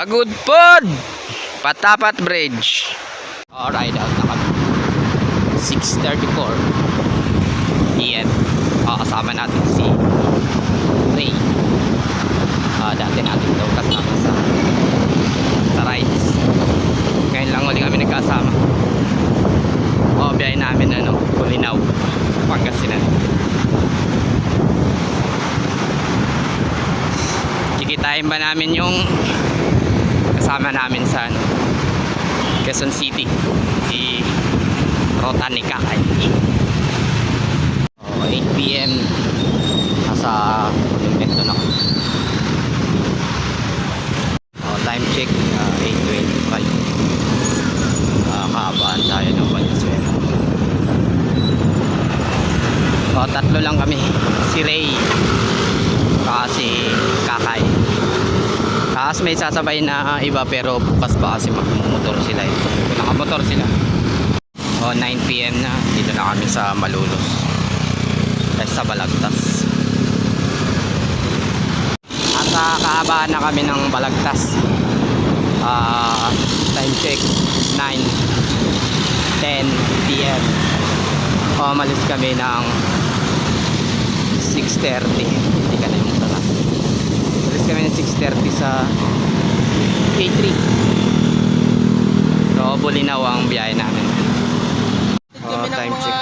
Pagod pod! Patapat Bridge. Alright, out na kami. 6.34 PM. Ah, kasama natin si Ray. Ah, dati natin daw kasama sa sa rides. Ngayon lang ulit kami nagkasama. O, biyahe namin ano, Kulinaw, Pangasinan. Kikitain ba namin yung kasama namin sa ano, Quezon City si Rotani Kakay o 8pm nasa Olympico na ako. O time check uh, 8.25 uh, kaabaan tayo ng Valenzuela. O tatlo lang kami. Si Ray kasi Kakay Tapos may sasabay na iba pero bukas pa kasi magmumotor sila eh. Nakamotor sila. O 9pm na. Dito na kami sa Malulos. Ay sa Balagtas. At sa kaabaan na kami ng Balagtas. Ah, time check 9 10 pm. O malis kami ng 6.30 Hindi ka na yung tara. Alis kami ng 6.30 sa K3 So Bulinaw ang biyahe namin. Oh, Time check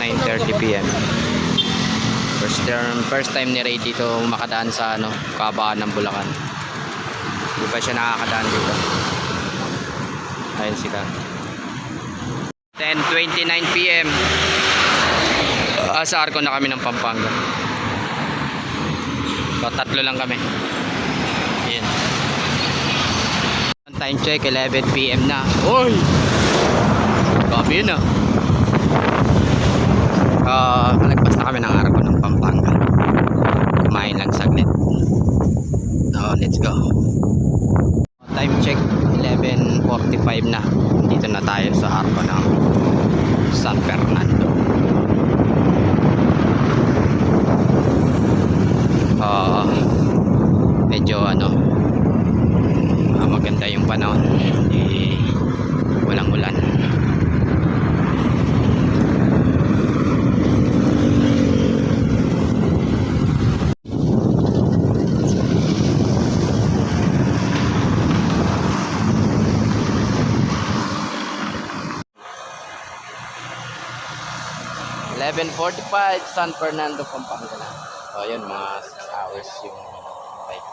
9.30pm First time, first time ni Ray dito makadaan sa ano, kabaan ng Bulacan. Hindi pa siya nakakadaan dito? Ayun sila. 10.29pm uh, Sa Arco na kami ng Pampanga. So, tatlo lang kami. Time check, 11pm na. Uy! Gabi yun ah. Uh, kalagpas na kami ng Arco ng Pampanga. Kumain lang saglit. So, let's go. Time check, 11.45 na. Dito na tayo sa Arco ng San Fernando. Ah, medyo ano ah, maganda yung panahon hindi walang ulan Eleven forty-five San Fernando, Pampanga. So, yun, mga 6 hours yung bike.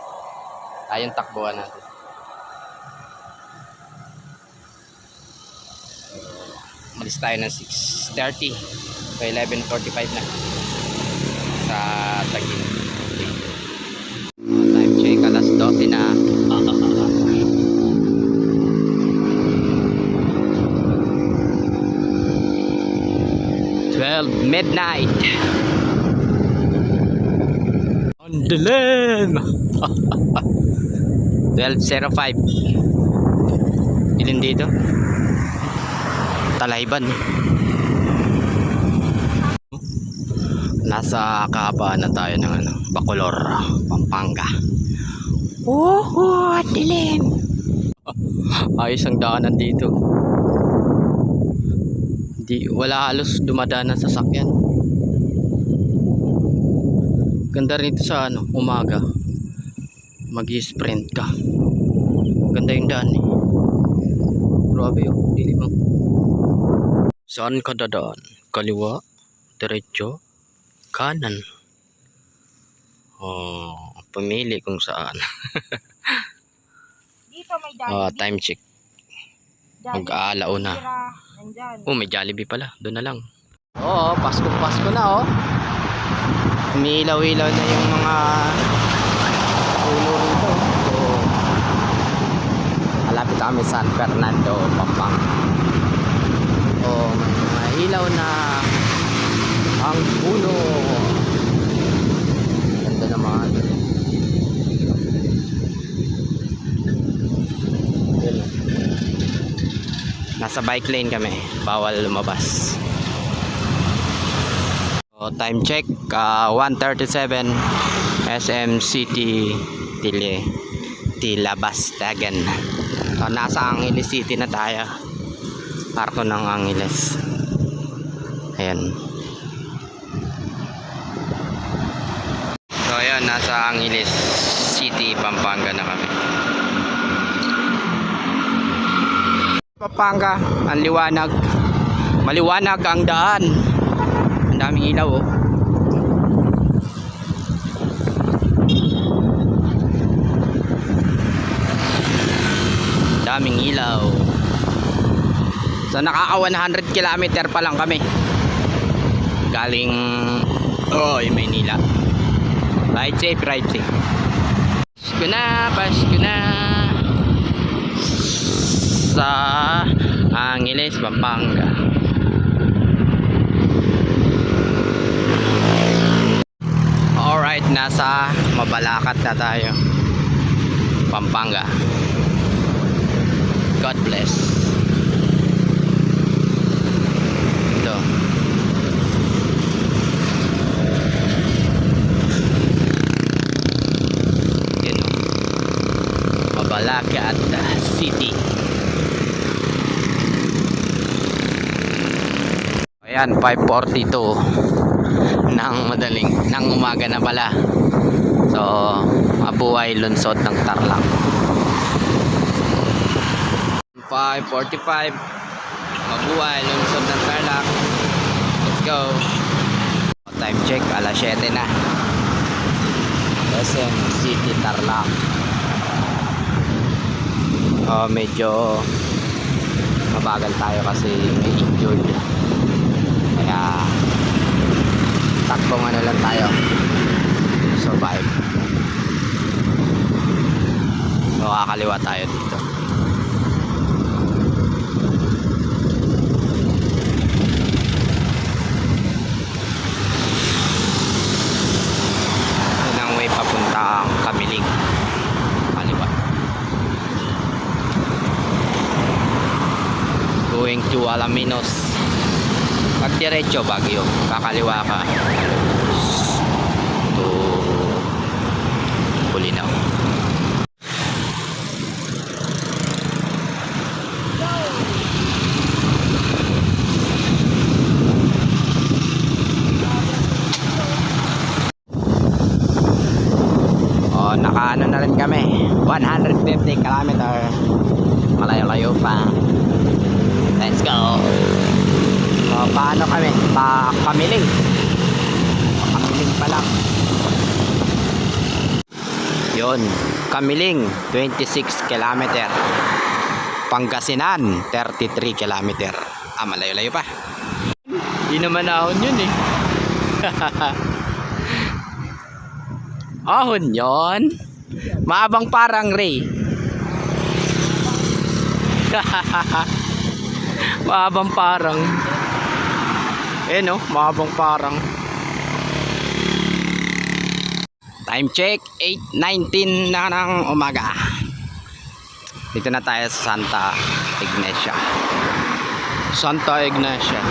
Ayun, takbuhan natin. Malis tayo ng 6.30. So, 11.45 na. Sa Tagin. Time check, alas 12 na. Twelve midnight. On the land. 12.05 Ilin dito Talayban Nasa kahabaan na tayo ng ano, Bacolor, Pampanga Woohoo, dilim Ayos ang daanan dito Di, wala halos dumadaan na sasakyan Ganda rin ito sa ano, umaga. Mag-sprint ka. Ganda yung daan eh. Grabe oh, dilim oh. Saan ka dadaan? Kaliwa? Diretso? Kanan? Oh, pumili kung saan. Dito may Jollibee. Oh, time check. Mag-aalaw na. Oh, may Jollibee pala. Doon na lang. Oo, Pasko Pasko na oh. Umiilaw-ilaw na yung mga puno rito. So, malapit kami San Fernando, Pampanga. Ilaw na ang puno. Ganda naman. Nasa bike lane kami. Bawal lumabas. So, time check, uh, 1.37 SM City Tile City, Labastagan. So, nasa Angeles City na tayo. Parko ng Angeles. Ayan. So, ayan, nasa Angeles City, Pampanga na kami. Pampanga, ang liwanag. Maliwanag ang daan. Ang daming ilaw, oh. daming ilaw so nakaka 100 kilometer pa lang kami galing oh yung Maynila. Ride safe ride safe. Pasko na Pasko na. Sa Angeles Pampanga. Alright nasa Mabalakat na tayo. Pampanga. God bless. Ito. Yan o. Mabalaka at uh, City. Ayan, 5.42 ng madaling, ng umaga na pala. So, mabuhay lunsod ng Tarlac. 5.45 Mabuhay, lungsod ng Tarlac Let's go Time check, alas 7 na SM City Tarlac oh, Medyo Mabagal tayo kasi may injured. Kaya Takbong ano lang tayo. Survive. So kakaliwa tayo dito Yun ang way papunta ang Kamiling. Kaliwa. Going to Alaminos. Pag diretso Baguio, kakaliwa ka. To Bulinaw. Oh, nakaano na rin kami. 150 kilometer. Malayo-layo pa. Let's go. So, paano kami? Pa Kamiling. Kamiling pa lang. Yun. Kamiling, 26 kilometer. Pangasinan, 33 kilometer. Ah, malayo-layo pa. Hindi naman ahon yun eh. Ahon yon. Maabang parang Ray. maabang parang. Eh no, maabang parang. Time check, 8.19 na ng umaga. Dito na tayo sa Santa Ignacia. Santa Ignacia.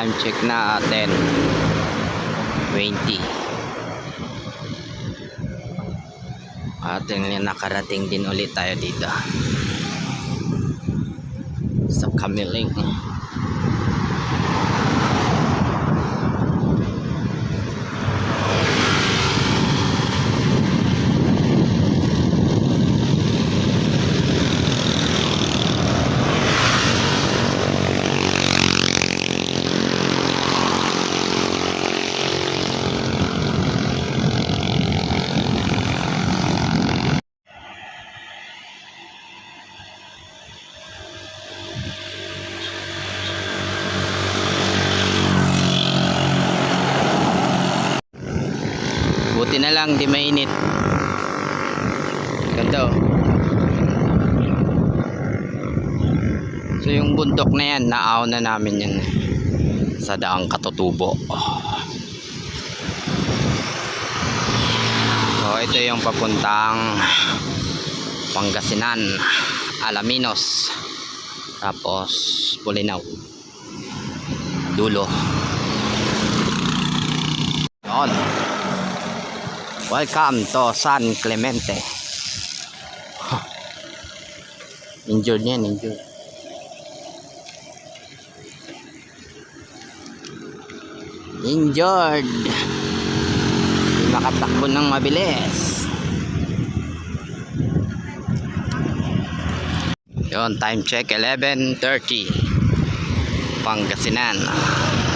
Time check na 10 20 at yun, nakarating din ulit tayo dito. Sa Kamiling buti na lang di mainit. Ganda oh. So yung bundok na yan naaw na namin yan. Sa daang katutubo. So ito yung papuntang Pangasinan Alaminos. Tapos Pulinaw dulo. Yun welcome to San Clemente Huh. injured yan injured injured Hindi makatakbo ng mabilis Yon, time check 11:30. Pangasinan. Alright.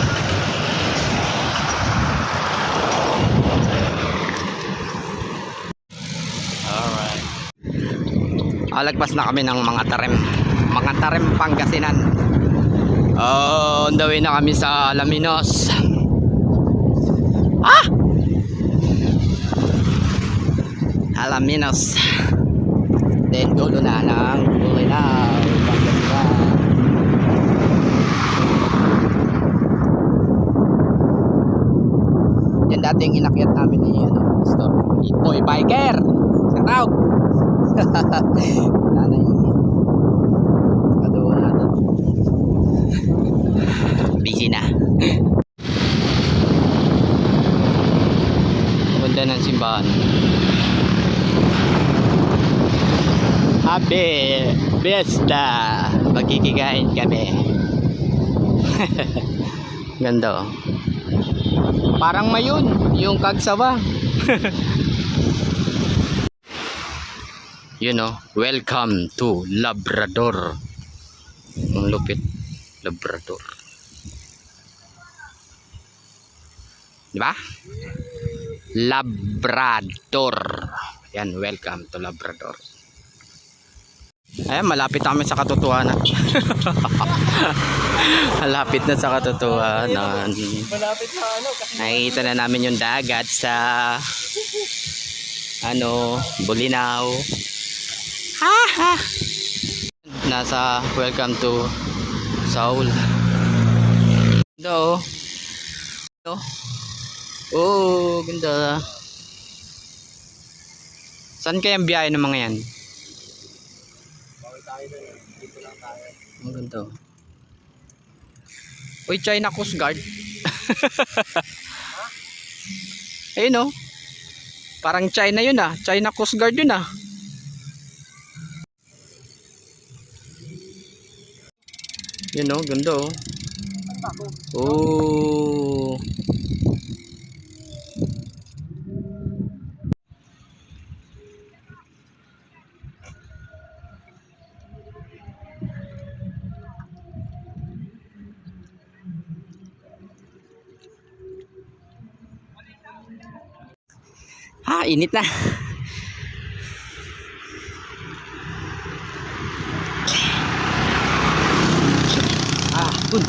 Alagpas na kami ng mga tarem. Mga tarem Pangasinan. Oh, on the way na kami sa Alaminos. Ah! Alaminos. Then dulo na ng Bulinaw, Pangasinan. Yan dating inakyat namin ni ano, store. Boy Biker. Shout out. Nanay. Kaduwa natin. Busy na. Ganda ng simbahan. Happy Fiesta! Magkikikain kami. Ganda oh. Parang mayon, yung kagsawa. you know, welcome to Labrador. Ang lupit, Labrador. Di ba? Labrador. Yan, welcome to Labrador. Ayan, malapit kami sa katotohanan. malapit na sa katotohanan. Malapit na ano, Nakikita na namin yung dagat sa ano, Bulinaw. Ha ha. Nasa welcome to Seoul. Ganda oh. Oh. Oh, ganda. Saan kaya ang biyahe ng mga yan? Ang ganda. oh. Uy, China Coast Guard. Ayun oh. Parang China yun ah. China Coast Guard yun ah. Yun oh, ganda oh. Oh. Ha, init na. Ah, kun.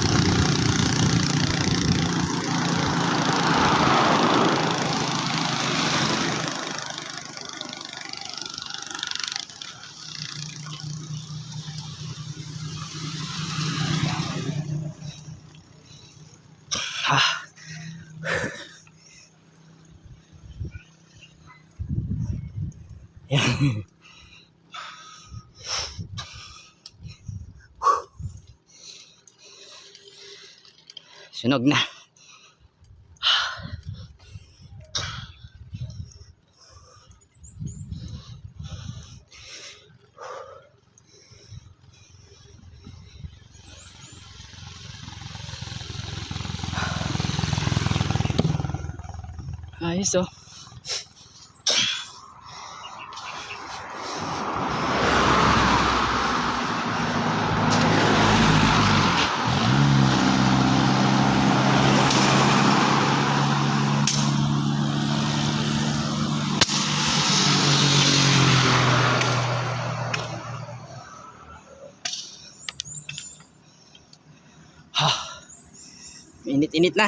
Ah. Yan. So Sunog na. Ayos oh. Ha. Init-init na.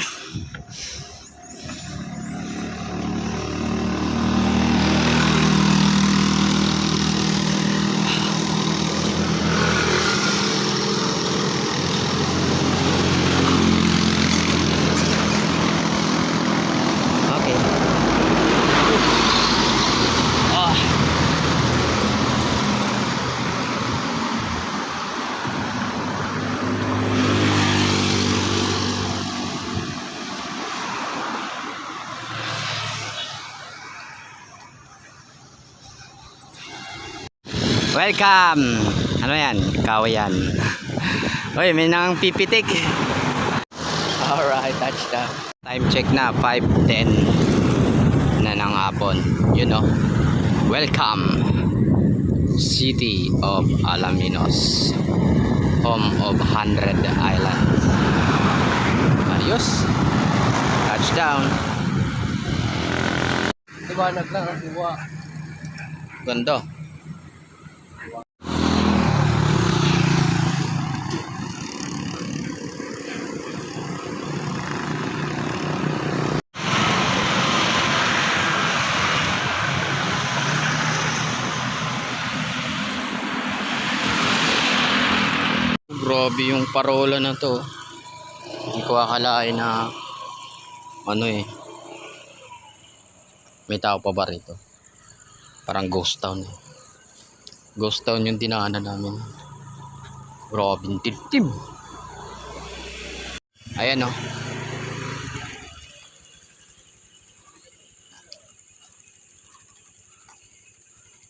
Okay. Ah. Welcome! Ano yan? Kawayan. Uy, may nang pipitik. Alright, touchdown. Time check na, 5.10 na ng hapon. You know. Welcome. City of Alaminos. Home of 100 Islands. Adios. Touchdown. Liwanag lang ang buwa. Ganda. Grabe yung parola na to. Hindi ko akalain na ano eh. May tao pa ba rito? Parang ghost town eh. Ghost town yung dinaanan namin. Grabe, titim. Ayan oh.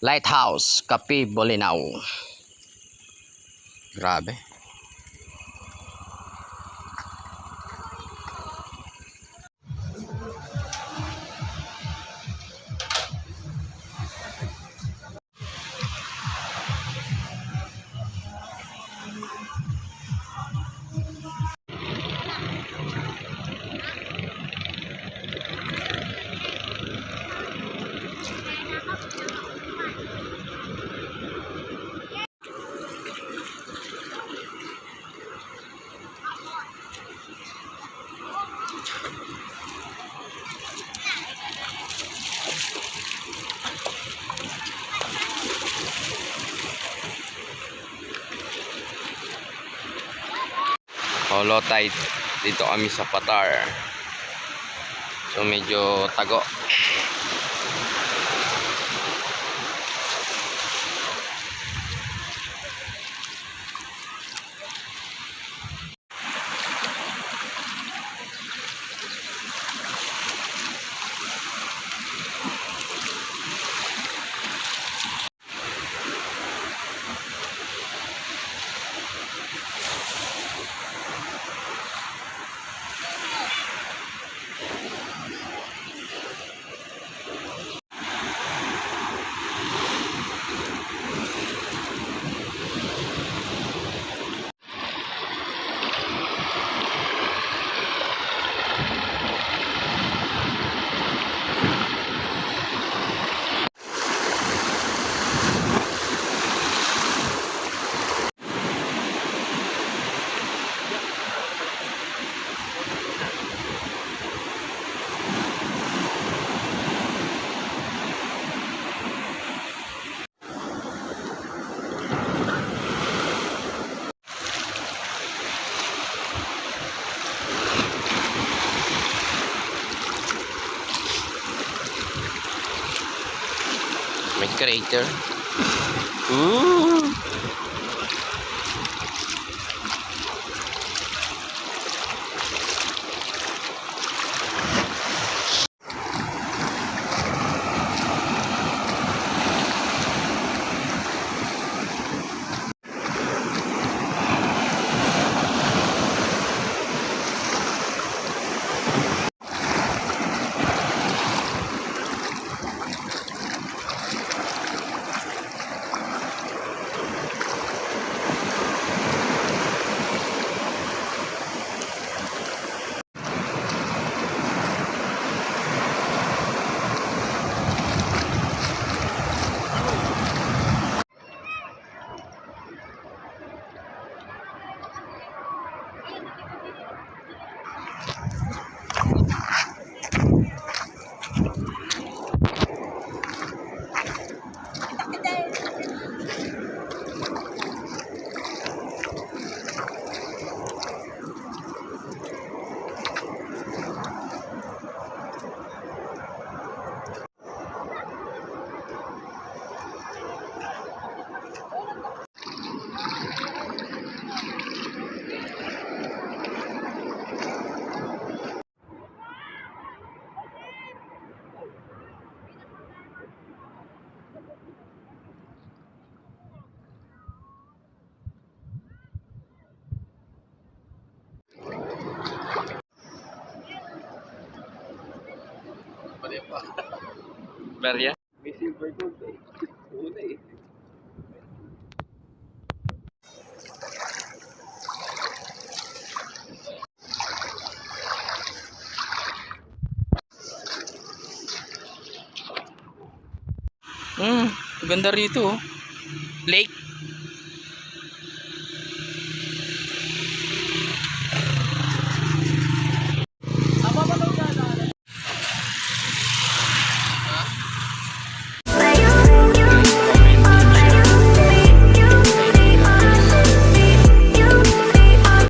Lighthouse, Kapi, Bolinao. Grabe. Holo tide dito kami sa Patar. So medyo tago. generator. Ooh. Yan. May silver gold eh. Una eh. Hmm, ganda rito oh. Lake.